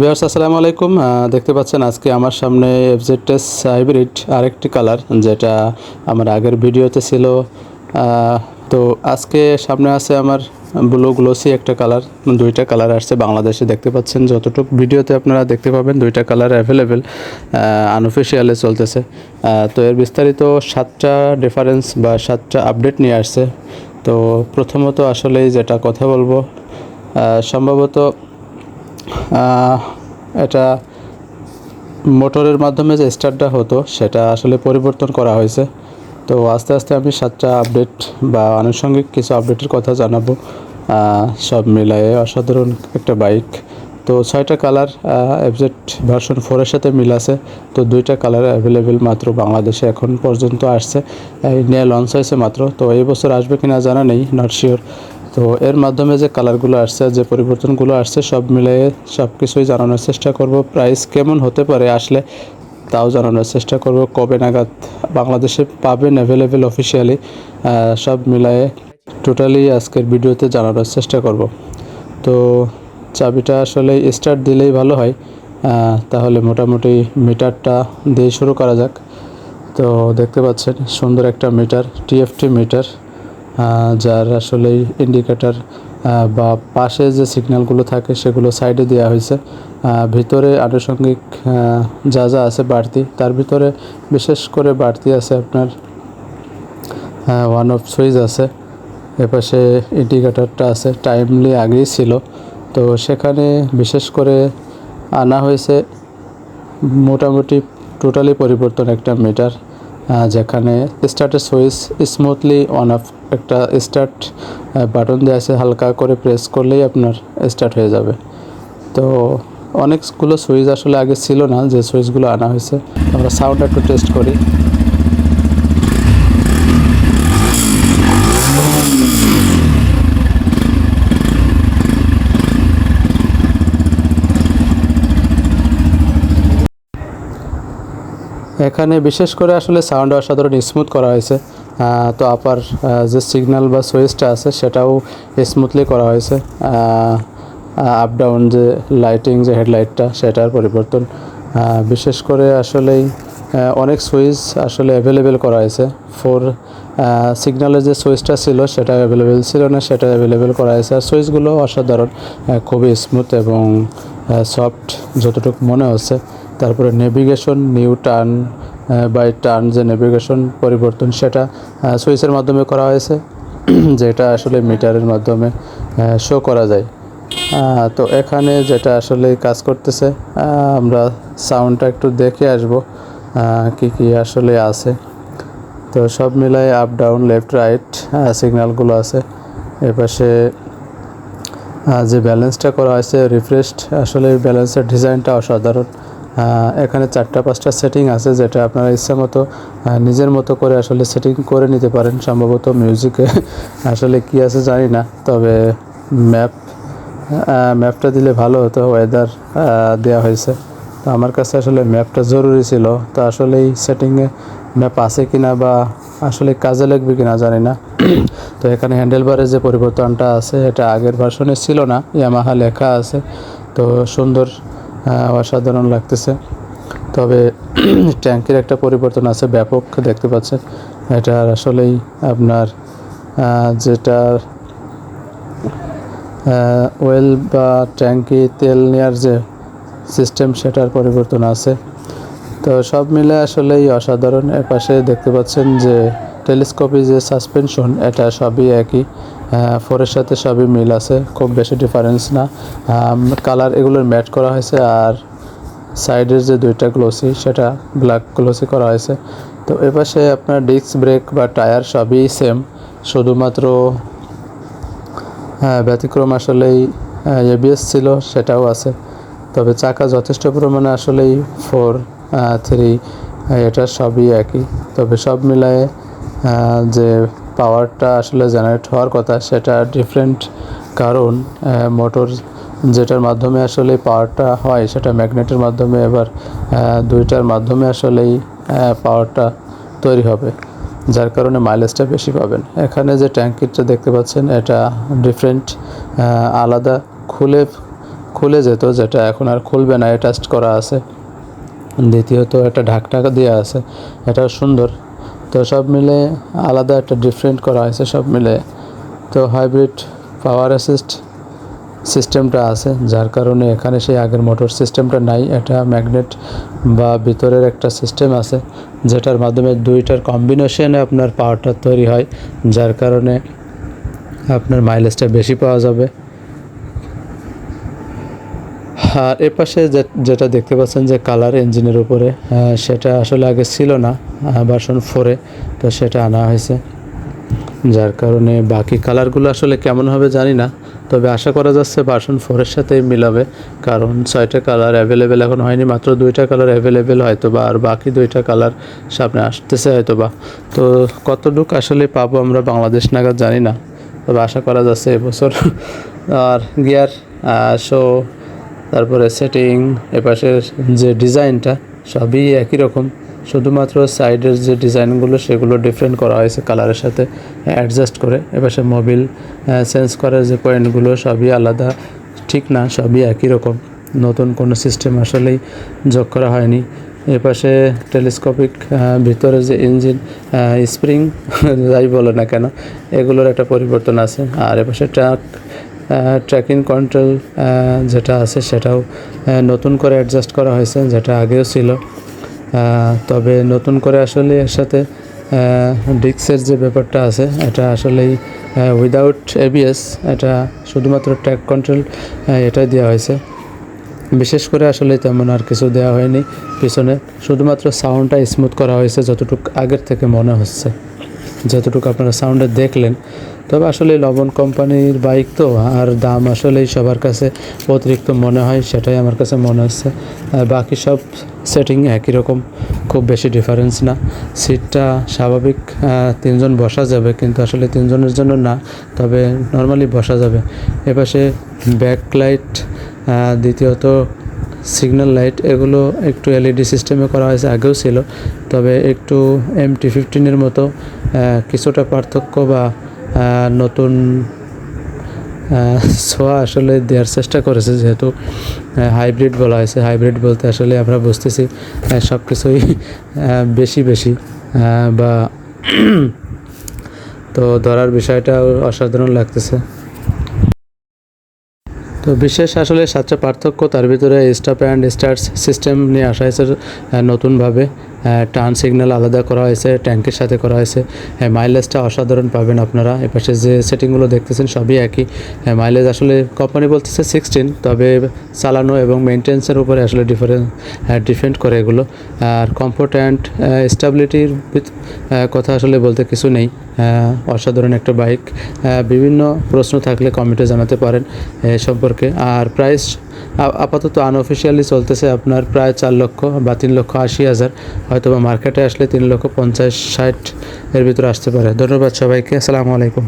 বিহার্স আসসালামু আলাইকুম। দেখতে পাচ্ছেন আজকে আমার সামনে এফজেডএস হাইব্রিড আরেকটি কালার যেটা আমার আগের ভিডিওতে ছিল। তো আজকে সামনে আছে আমার ব্লু গ্লোসি একটা কালার দুইটা কালার আসছে বাংলাদেশে। দেখতে পাচ্ছেন যতটুকু ভিডিওতে আপনারা দেখতে পাবেন, দুইটা কালার অ্যাভেলেবেল আনঅফিসিয়ালে চলতেছে। তো এর বিস্তারিত সাতটা ডিফারেন্স বা সাতটা আপডেট নিয়ে আসছে। তো প্রথমত আসলে যেটা কথা বলব সম্ভবত এটা মোটরের মাধ্যমে যে স্টার্টটা হতো, সেটা আসলে পরিবর্তন করা হয়েছে। তো আস্তে আস্তে আমি সাতটা আপডেট বা আনুষঙ্গিক কিছু আপডেটের কথা জানাব। সব মিলায়ে অসাধারণ একটা বাইক। তো ছয়টা কালার এফজেড ভার্সন ফোরের সাথে মিল আছে। তো দুইটা কালার অ্যাভেলেবেল মাত্র বাংলাদেশে এখন পর্যন্ত আসছে। এই নিয়ে লঞ্চ হয়েছে মাত্র। তো এই বছর আসবে কিনা জানা নেই নট শিওর তো এর মাধ্যমে যে কালারগুলো আসছে, যে পরিবর্তনগুলো আসছে, সব মিলিয়ে সব কিছুই জানানোর চেষ্টা করব। প্রাইস কেমন হতে পারে আসলে, তাও জানানোর চেষ্টা করব। কবে নাগাদ বাংলাদেশে পাবেন অ্যাভেলেবেল অফিসিয়ালি সব মিলায়ে টোটালি আজকের ভিডিওতে জানানোর চেষ্টা করব। তো চাবিটা আসলে স্টার্ট দিলেই ভালো হয়। তাহলে মোটামুটি মিটারটা দিয়ে শুরু করা যাক। তো দেখতে পাচ্ছেন, সুন্দর একটা মিটার টিএফটি মিটার। যার আসলে ইন্ডিকেটার বা পাশে যে সিগন্যালগুলো থাকে সেগুলো সাইডে দেওয়া হয়েছে। ভিতরে আনুষঙ্গিক যা যা আছে বাড়তি, তার ভিতরে বিশেষ করে বাড়তি আছে আপনার ওয়ান অফ সুইচ আছে। এপাশে ইন্ডিকেটারটা আছে টাইমলি আগেই ছিল। তো সেখানে বিশেষ করে আনা হয়েছে, মোটামুটি টোটালি পরিবর্তন একটা মিটার যেখানে স্টার্টের সুইচ স্মুথলি অন অফ একটা স্টার্ট বাটন দেওয়া আছে, হালকা করে প্রেস করলেই আপনার স্টার্ট হয়ে যাবে। তো অনেকগুলো সুইচ আসলে আগে ছিল না, যে সুইচগুলো আনা হয়েছে। আমরা সাউন্ড একটু টেস্ট করি। এখানে বিশেষ করে আসলে সাউন্ড অসাধারণ স্মুথ করা হয়েছে। তো আপার যে সিগন্যাল বা সুইচটা আছে সেটাও স্মুথলি করা হয়েছে। আপ ডাউন যে লাইটিং যে হেডলাইটটা সেটার পরিবর্তন। বিশেষ করে আসলেই অনেক সুইচ আসলে অ্যাভেলেবেল করা হয়েছে। ফোর সিগন্যালের যে সুইচটা ছিল সেটা অ্যাভেলেবেল ছিল না, সেটা অ্যাভেলেবেল করা হয়েছে। আর সুইচগুলো অসাধারণ খুবই স্মুথ এবং সফট যতটুকু মনে হচ্ছে। তারপরে navigation new turn by turn যে নেভিগেশন পরিবর্তন সেটা সুইচের মাধ্যমে করা হয়েছে, যেটা আসলে মিটারের মাধ্যমে শো করা যায়। তো এখানে যেটা আসলে কাজ করতেছে আমরা সাউন্ডটা একটু দেখে আসব কি কি আসলে আছে। তো সব মিলাই আপ ডাউন লেফট রাইট সিগন্যালগুলো আছে। এপাশে যে ব্যালেন্সটা করা হয়েছে রিফ্রেশড আসলে ব্যালেন্সের ডিজাইনটা অসাধারণ। এখানে চারটা পাঁচটা সেটিং আছে যেটা আপনারা ইচ্ছা মতো নিজের মতো করে আসলে সেটিং করে নিতে পারেন। সম্ভবত মিউজিকে আসলে কি আছে জানি না, তবে ম্যাপ ম্যাপটা দিলে ভালো হতো ওয়েদার দেওয়া হয়েছে। তো আমার কাছে আসলে ম্যাপটা জরুরি ছিল। তো আসলে এই সেটিংয়ে ম্যাপ আছে কি না বা আসলে কাজে লাগবে কি না জানি না। তো এখানে হ্যান্ডেলবারের যে পরিবর্তনটা আছে, এটা আগের ভার্সনে ছিল না ইয়ামাহা লেখা আছে। তো সুন্দর অসাধারণ লাগতেছে। তবে ট্যাঙ্কের একটা পরিবর্তন আছে, ব্যাপক দেখতে পাচ্ছেন। এটা আসলেই আপনার যেটা ওয়েল বা ট্যাঙ্কি তেল নেওয়ার যে সিস্টেম সেটার পরিবর্তন আছে। তো সব মিলে আসলেই অসাধারণ। এর পাশে দেখতে পাচ্ছেন যে টেলিস্কোপি যে সাসপেনশন এটা সবই একই। ফোরের সাথে সবই মিল আছে, খুব বেশি ডিফারেন্স না। কালার এগুলোর ম্যাট করা হয়েছে আর সাইডের যে দুইটা গ্লোসি সেটা ব্ল্যাক গ্লোসি করা হয়েছে। তো এপাশে আপনার ডিস্ক ব্রেক বা টায়ার সবই সেম শুধুমাত্র ব্যতিক্রম আসলেই এবিএস ছিল, সেটাও আছে। তবে চাকা যথেষ্ট পরিমাণে আসলেই ফোর থ্রি এটা সবই একই। তবে সব মিলায়ে যে পাওয়ারটা আসলে জেনারেট হওয়ার কথা, সেটা ডিফারেন্ট কারণ মোটর যেটার মাধ্যমে আসলে পাওয়ারটা হয় সেটা ম্যাগনেটের মাধ্যমে, এবার দুইটার মাধ্যমে আসলেই পাওয়ারটা তৈরি হবে, যার কারণে মাইলেজটা বেশি পাবেন। এখানে যে ট্যাঙ্কিটা দেখতে পাচ্ছেন, এটা ডিফারেন্ট আলাদা খুলে খুলে যেত, যেটা এখন আর খুলবে না অ্যাটাচ করা আছে। দ্বিতীয়ত একটা ঢাকটা দেওয়া আছে, এটাও সুন্দর। তো সব মিলে আলাদা একটা ডিফারেন্ট করা হয়েছে সব মিলে। তো হাইব্রিড পাওয়ার অ্যাসিস্ট সিস্টেমটা আছে, যার কারণে এখানে সেই আগের মোটর সিস্টেমটা নাই। এটা ম্যাগনেট বা ভিতরের একটা সিস্টেম আছে, যেটার মাধ্যমে দুইটার কম্বিনেশনে আপনার পাওয়ারটা তৈরি হয়, যার কারণে আপনার মাইলেজটা বেশি পাওয়া যাবে। আর এ পাশে যে- যেটা দেখতে পাচ্ছেন যে কালার ইঞ্জিনের উপরে আহ, সেটা আসলে আগে ছিল না বাসন ফোরে তো সেটা আনা হয়েছে। যার কারণে বাকি কালারগুলো আসলে কেমন হবে জানি না তবে আশা করা যাচ্ছে বাসন ফোরের সাথেই মিলাবে কারণ ছয়টা কালার অ্যাভেলেবেল এখন হয়নি মাত্র দুইটা কালার অ্যাভেলেবেল হয়তো বা আর বাকি দুইটা কালার সামনে আসতেছে হয়তো বা। তো কতটুকু আসলে পাবো আমরা বাংলাদেশ নাগাদ জানি না তবে আশা করা যাচ্ছে এবছর আর গিয়ার শো তারপরে সেটিং এপাশের যে ডিজাইনটা, সবই একই রকম। শুধুমাত্র সাইডের যে ডিজাইনগুলো, সেগুলো ডিফারেন্ট করা হয়েছে কালারের সাথে অ্যাডজাস্ট করে। এপাশে মোবিল সেন্স করার যে পয়েন্টগুলো সবই আলাদা। ঠিক না, সবই একই রকম। নতুন কোনো সিস্টেম আসলেই যোগ করা হয়নি। এপাশে টেলিস্কোপিক ভিতরে যে ইঞ্জিন স্প্রিং যাই বলো না কেন, এগুলোর একটা পরিবর্তন আছে। আর এপাশে ট্রাক ট্র্যাকিং কন্ট্রোল যেটা আছে সেটাও নতুন করে অ্যাডজাস্ট করা হয়েছে, যেটা আগেও ছিল। তবে নতুন করে আসলে এর সাথে ডিক্সের যে ব্যাপারটা আছে, এটা আসলেই উইদাউট এবিএস এটা শুধুমাত্র ট্র্যাক কন্ট্রোল এটা দেওয়া হয়েছে। বিশেষ করে আসলে তেমন আর কিছু দেওয়া হয়নি পিছনে, শুধুমাত্র সাউন্ডটা স্মুথ করা হয়েছে, যতটুকু আগের থেকে মনে হচ্ছে। যতটুকু আপনারা সাউন্ডে দেখলেন তবে আসলে লবণ কোম্পানির বাইক তো, আর দাম আসলেই সবার কাছে অতিরিক্ত মনে হয়, সেটাই আমার কাছে মনে হচ্ছে। আর বাকি সব সেটিং একই রকম, খুব বেশি ডিফারেন্স না। সিটটা স্বাভাবিক তিনজন বসা যাবে, কিন্তু আসলে তিনজনের জন্য না, তবে নর্মালি বসা যাবে। এপাশে ব্যাক লাইট দ্বিতীয়ত সিগন্যাল লাইট এগুলো একটু এলইডি সিস্টেমে করা হয়েছে, আগেও ছিল। তবে একটু এম টি ফিফটিনের মতো কিছুটা পার্থক্য বা নতুন ছোঁয়া আসলে দেওয়ার চেষ্টা করেছে যেহেতু হাইব্রিড বলা হয়েছে। হাইব্রিড বলতে আসলে আমরা বুঝতেছি সব কিছুই বেশি বেশি বা তো ধরার বিষয়টা অসাধারণ লাগতেছে। তো বিশেষ আসলে সাতটা পার্থক্য, তার ভিতরে স্টপ অ্যান্ড স্টার্টস সিস্টেম নিয়ে আসা হয়েছে নতুনভাবে। টার্ন সিগন্যাল আলাদা করা হয়েছে ট্যাঙ্কের সাথে করা হয়েছে। মাইলেজটা অসাধারণ পাবেন আপনারা। এপাশে যে সেটিংগুলো দেখতেছেন, সবই একই। মাইলেজ আসলে কোম্পানি বলতেছে সিক্সটিন তবে চালানো এবং মেনটেন্সের উপরে আসলে ডিফারেন্স ডিফেন্ড করে এগুলো। আর কমফোর্ট অ্যান্ড স্টেবিলিটির কথা আসলে বলতে কিছু নেই। অসাধারণ একটা বাইক বিভিন্ন প্রশ্ন থাকলে কমেন্টে জানাতে পারেন, এ সম্পর্কে। আর প্রাইস আপাতত আনঅফিসিয়ালি চলতেছে আপনার প্রায় চার লক্ষ বা তিন লক্ষ আশি হাজার। হয়তো মার্কেটে আসলে তিন লক্ষ পঞ্চাশ ষাট এর ভিতরে আসতে পারে। ধন্যবাদ সবাইকে। আসসালামু আলাইকুম।